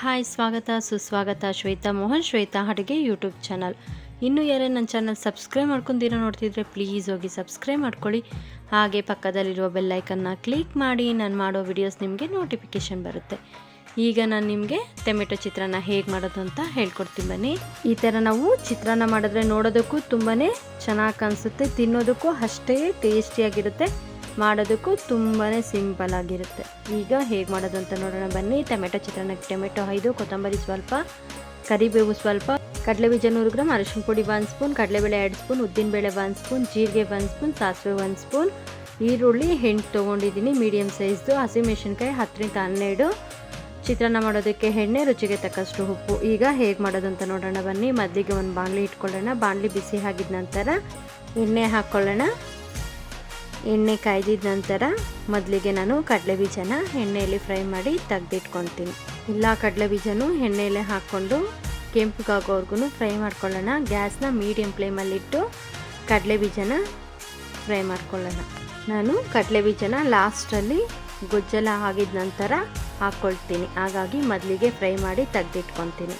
Hi, ಸ್ವಾಗತ, ಸುಸ್ವಾಗತ, ಶ್ವೇತಾ ಮೋಹನ್, ಶ್ವೇತಾ ಅಡುಗೆ ಯೂಟ್ಯೂಬ್ ಚಾನಲ್. ಇನ್ನೂ ಯಾರೇ ನನ್ನ ಚಾನಲ್ ಸಬ್ಸ್ಕ್ರೈಬ್ ಮಾಡ್ಕೊಂಡಿರೋ ನೋಡ್ತಿದ್ರೆ ಪ್ಲೀಸ್ ಹೋಗಿ ಸಬ್ಸ್ಕ್ರೈಬ್ ಮಾಡ್ಕೊಳ್ಳಿ. ಹಾಗೆ ಪಕ್ಕದಲ್ಲಿರುವ ಬೆಲ್ಲೈಕನ್ನ ಕ್ಲಿಕ್ ಮಾಡಿ ನಾನು ಮಾಡೋ ವಿಡಿಯೋಸ್ ನಿಮಗೆ ನೋಟಿಫಿಕೇಷನ್ ಬರುತ್ತೆ. ಈಗ ನಾನು ನಿಮಗೆ ಟೊಮೆಟೊ ಚಿತ್ರಾನ್ನ ಹೇಗೆ ಮಾಡೋದು ಅಂತ ಹೇಳ್ಕೊಡ್ತೀನಿ ಬನ್ನಿ. ಈ ಥರ ನಾವು ಚಿತ್ರಾನ್ನ ಮಾಡಿದ್ರೆ ನೋಡೋದಕ್ಕೂ ತುಂಬಾ ಚೆನ್ನಾಗಿ ಕಾಣಿಸುತ್ತೆ, ತಿನ್ನೋದಕ್ಕೂ ಅಷ್ಟೇ ಟೇಸ್ಟಿಯಾಗಿರುತ್ತೆ ಮಾಡೋದಕ್ಕೂ ತುಂಬಾ ಸಿಂಪಲ್ ಆಗಿರುತ್ತೆ. ಈಗ ಹೇಗೆ ಮಾಡೋದು ಅಂತ ನೋಡೋಣ. ಬನ್ನಿ. ಟೊಮೆಟೊ ಚಿತ್ರಾನ್ನಕ್ಕೆ ಟೊಮೆಟೊ ಐದು, ಕೊತ್ತಂಬರಿ ಸ್ವಲ್ಪ, ಕರಿಬೇವು ಸ್ವಲ್ಪ, ಕಡಲೆಬೀಜ ನೂರು ಗ್ರಾಮ್ ಅರಶಿನ ಪುಡಿ ಒಂದು ಸ್ಪೂನ್ ಕಡಲೆಬೇಳೆ ಎರಡು ಸ್ಪೂನ್ ಉದ್ದಿನಬೇಳೆ ಒಂದು ಸ್ಪೂನ್ ಜೀರಿಗೆ ಒಂದು ಸ್ಪೂನ್ ಸಾಸಿವೆ ಒಂದು ಸ್ಪೂನ್ ಈರುಳ್ಳಿ ಹೆಣ್ಣು ತೊಗೊಂಡಿದ್ದೀನಿ ಮೀಡಿಯಮ್ ಸೈಜ್ದು ಹಸಿಮೆಣಸಿನ್ಕಾಯಿ ಹತ್ತರಿಂದ ಹನ್ನೆರಡು. ಚಿತ್ರಾನ್ನ ಮಾಡೋದಕ್ಕೆ ಎಣ್ಣೆ, ರುಚಿಗೆ ತಕ್ಕಷ್ಟು ಉಪ್ಪು. ಈಗ ಹೇಗೆ ಮಾಡೋದು ಅಂತ ನೋಡೋಣ. ಬನ್ನಿ. ಮೊದಲಿಗೆ ಒಂದು ಬಾಣಲಿ ಇಟ್ಕೊಳ್ಳೋಣ. ಬಾಣಲಿ ಬಿಸಿ ಆಗಿದ ನಂತರ ಎಣ್ಣೆ ಹಾಕ್ಕೊಳ್ಳೋಣ ಎಣ್ಣೆ ಕಾಯ್ದಿದ ನಂತರ ಮೊದಲಿಗೆ ನಾನು ಕಡಲೆ ಬೀಜನ ಎಣ್ಣೆಯಲ್ಲಿ ಫ್ರೈ ಮಾಡಿ ತೆಗೆದಿಟ್ಕೊತೀನಿ. ಎಲ್ಲ ಕಡಲೆ ಬೀಜನೂ ಎಣ್ಣೆಯಲ್ಲೇ ಹಾಕ್ಕೊಂಡು ಕೆಂಪಗಾಗೋವರೆಗೂ ಫ್ರೈ ಮಾಡ್ಕೊಳ್ಳೋಣ. ಗ್ಯಾಸ್ನ ಮೀಡಿಯಮ್ ಫ್ಲೇಮಲ್ಲಿಟ್ಟು ಕಡಲೆ ಬೀಜನ ಫ್ರೈ ಮಾಡ್ಕೊಳ್ಳೋಣ. ನಾನು ಕಡಲೆ ಬೀಜನ ಲಾಸ್ಟಲ್ಲಿ ಗೊಜ್ಜಲ ಆಗಿದ ನಂತರ ಹಾಕ್ಕೊಳ್ತೀನಿ. ಹಾಗಾಗಿ ಮೊದಲಿಗೆ ಫ್ರೈ ಮಾಡಿ ತೆಗೆದಿಟ್ಕೊತೀನಿ.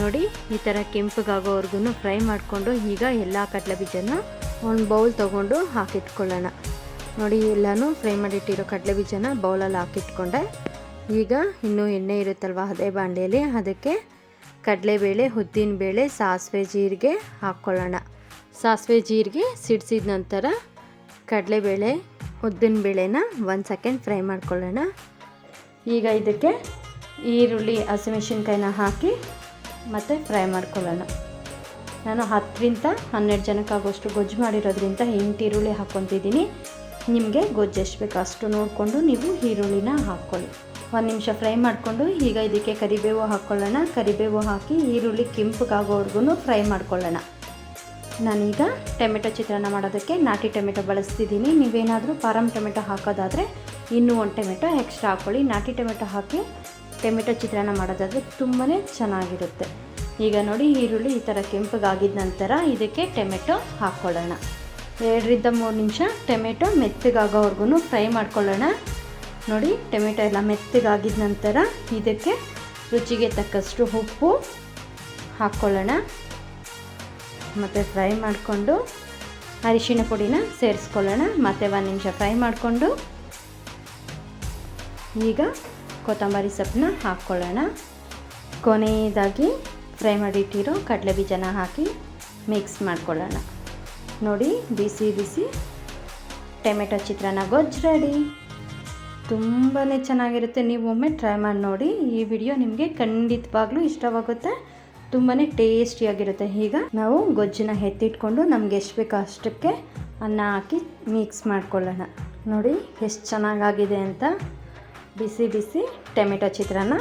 ನೋಡಿ, ಈ ಥರ ಕೆಂಪುಗಾಗೋವರೆಗೂ ಫ್ರೈ ಮಾಡಿಕೊಂಡು ಈಗ ಎಲ್ಲ ಕಡಲೆ ಬೀಜನ ಒಂದು ಬೌಲ್ ತೊಗೊಂಡು ಹಾಕಿಟ್ಕೊಳ್ಳೋಣ. ನೋಡಿ, ಎಲ್ಲನೂ ಫ್ರೈ ಮಾಡಿಟ್ಟಿರೋ ಕಡಲೆ ಬೀಜನ ಬೌಲಲ್ಲಿ ಹಾಕಿಟ್ಕೊಂಡೆ. ಈಗ ಇನ್ನೂ ಎಣ್ಣೆ ಇರುತ್ತಲ್ವ, ಅದೇ ಬಾಣಲೆಯಲ್ಲಿ ಅದಕ್ಕೆ ಕಡಲೆಬೇಳೆ ಉದ್ದಿನಬೇಳೆ ಸಾಸಿವೆ ಜೀರಿಗೆ ಹಾಕ್ಕೊಳ್ಳೋಣ. ಸಾಸಿವೆ ಜೀರಿಗೆ ಸಿಡಿಸಿದ ನಂತರ ಕಡಲೆಬೇಳೆ ಉದ್ದಿನಬೇಳೆನ ಒಂದು ಸೆಕೆಂಡ್ ಫ್ರೈ ಮಾಡ್ಕೊಳ್ಳೋಣ. ಈಗ ಇದಕ್ಕೆ ಈರುಳ್ಳಿ ಹಸಿಮೆಣಸಿನ್ಕಾಯಿನ ಹಾಕಿ ಮತ್ತು ಫ್ರೈ ಮಾಡ್ಕೊಳ್ಳೋಣ. ನಾನು ಹತ್ತರಿಂದ ಹನ್ನೆರಡು ಜನಕ್ಕಾಗೋಷ್ಟು ಗೊಜ್ಜು ಮಾಡಿರೋದ್ರಿಂದ ಎಂಟು ಈರುಳ್ಳಿ ಹಾಕ್ಕೊತಿದ್ದೀನಿ. ನಿಮಗೆ ಗೊಜ್ಜು ಎಷ್ಟು ಬೇಕು ಅಷ್ಟು ನೋಡಿಕೊಂಡು ನೀವು ಈರುಳ್ಳಿನ ಹಾಕ್ಕೊಳ್ಳಿ. ಒಂದು ನಿಮಿಷ ಫ್ರೈ ಮಾಡಿಕೊಂಡು ಈಗ ಇದಕ್ಕೆ ಕರಿಬೇವು ಹಾಕ್ಕೊಳ್ಳೋಣ. ಕರಿಬೇವು ಹಾಕಿ ಈರುಳ್ಳಿ ಕೆಂಪಗಾಗೋವರೆಗೂ ಫ್ರೈ ಮಾಡ್ಕೊಳ್ಳೋಣ. ನಾನೀಗ ಟೊಮೆಟೊ ಚಿತ್ರಾನ್ನ ಮಾಡೋದಕ್ಕೆ ನಾಟಿ ಟೊಮೆಟೊ ಬಳಸ್ತಿದ್ದೀನಿ. ನೀವೇನಾದರೂ ಫಾರಮ್ ಟೊಮೆಟೊ ಹಾಕೋದಾದರೆ ಇನ್ನೂ ಒಂದು ಟೊಮೆಟೊ ಎಕ್ಸ್ಟ್ರಾ ಹಾಕ್ಕೊಳ್ಳಿ. ನಾಟಿ ಟೊಮೆಟೊ ಹಾಕಿ ಟೊಮೆಟೊ ಚಿತ್ರಾನ್ನ ಮಾಡೋದಾದರೆ ತುಂಬಾ ಚೆನ್ನಾಗಿರುತ್ತೆ. ಈಗ ನೋಡಿ ಈರುಳ್ಳಿ ಈ ಥರ ಕೆಂಪಗಾಗಿದ ನಂತರ ಇದಕ್ಕೆ ಟೊಮೆಟೊ ಹಾಕ್ಕೊಳ್ಳೋಣ ಎರಡರಿಂದ ಮೂರು ನಿಮಿಷ ಟೊಮೆಟೊ ಮೆತ್ತಗಾಗೋವರೆಗೂ ಫ್ರೈ ಮಾಡ್ಕೊಳ್ಳೋಣ. ನೋಡಿ ಟೊಮೆಟೊ ಎಲ್ಲ ಮೆತ್ತಗಾಗಿದ ನಂತರ ಇದಕ್ಕೆ ರುಚಿಗೆ ತಕ್ಕಷ್ಟು ಉಪ್ಪು ಹಾಕ್ಕೊಳ್ಳೋಣ ಮತ್ತು ಫ್ರೈ ಮಾಡಿಕೊಂಡು ಅರಿಶಿಣ ಪುಡಿನ ಸೇರಿಸ್ಕೊಳ್ಳೋಣ. ಮತ್ತು ಒಂದು ನಿಮಿಷ ಫ್ರೈ ಮಾಡಿಕೊಂಡು ಈಗ ಕೊತ್ತಂಬರಿ ಸೊಪ್ಪನ್ನ ಹಾಕ್ಕೊಳ್ಳೋಣ ಕೊನೆಯದಾಗಿ ಫ್ರೈ ಮಾಡಿಟ್ಟಿರೋ ಕಡಲೆ ಬೀಜನ ಹಾಕಿ ಮಿಕ್ಸ್ ಮಾಡ್ಕೊಳ್ಳೋಣ. ನೋಡಿ, ಬಿಸಿ ಬಿಸಿ ಟೊಮೆಟೊ ಚಿತ್ರಾನ್ನ ಗೊಜ್ಜು ರೆಡಿ ತುಂಬಾ ಚೆನ್ನಾಗಿರುತ್ತೆ. ನೀವು ಒಮ್ಮೆ ಟ್ರೈ ಮಾಡಿ ನೋಡಿ, ಈ ವಿಡಿಯೋ ನಿಮಗೆ ಖಂಡಿತವಾಗ್ಲೂ ಇಷ್ಟವಾಗುತ್ತೆ. ತುಂಬಾ ಟೇಸ್ಟಿಯಾಗಿರುತ್ತೆ ಈಗ ನಾವು ಗೊಜ್ಜನ್ನ ಎತ್ತಿಟ್ಕೊಂಡು ನಮ್ಗೆ ಎಷ್ಟು ಬೇಕೋ ಅಷ್ಟಕ್ಕೆ ಅನ್ನ ಹಾಕಿ ಮಿಕ್ಸ್ ಮಾಡ್ಕೊಳ್ಳೋಣ. ನೋಡಿ, ಎಷ್ಟು ಚೆನ್ನಾಗಾಗಿದೆ ಅಂತ. ಬಿಸಿ ಬಿಸಿ ಟೊಮೆಟೊ ಚಿತ್ರಾನ್ನ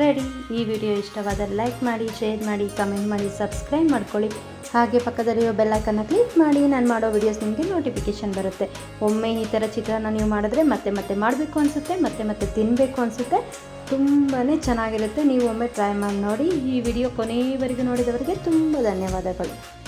ರೆಡಿ. ಈ ವಿಡಿಯೋ ಇಷ್ಟವಾದರೆ ಲೈಕ್ ಮಾಡಿ, ಶೇರ್ ಮಾಡಿ, ಕಮೆಂಟ್ ಮಾಡಿ, ಸಬ್ಸ್ಕ್ರೈಬ್ ಮಾಡ್ಕೊಳ್ಳಿ. ಹಾಗೆ ಪಕ್ಕದಲ್ಲಿರೋ ಬೆಲ್ಲೈಕನ್ನ ಕ್ಲಿಕ್ ಮಾಡಿ, ನಾನು ಮಾಡೋ ವಿಡಿಯೋಸ್ ನಿಮಗೆ ನೋಟಿಫಿಕೇಷನ್ ಬರುತ್ತೆ. ಒಮ್ಮೆ ಈ ಥರ ಚಿತ್ರಾನ್ನ ನೀವು ಮಾಡಿದ್ರೆ ಮತ್ತೆ ಮತ್ತೆ ಮಾಡಬೇಕು ಅನಿಸುತ್ತೆ, ಮತ್ತೆ ಮತ್ತೆ ತಿನ್ನಬೇಕು ಅನಿಸುತ್ತೆ. ತುಂಬಾ ಚೆನ್ನಾಗಿರುತ್ತೆ. ನೀವು ಒಮ್ಮೆ ಟ್ರೈ ಮಾಡಿ ನೋಡಿ. ಈ ವಿಡಿಯೋ ಕೊನೆಯವರೆಗೂ ನೋಡಿದವರಿಗೆ ತುಂಬ ಧನ್ಯವಾದಗಳು.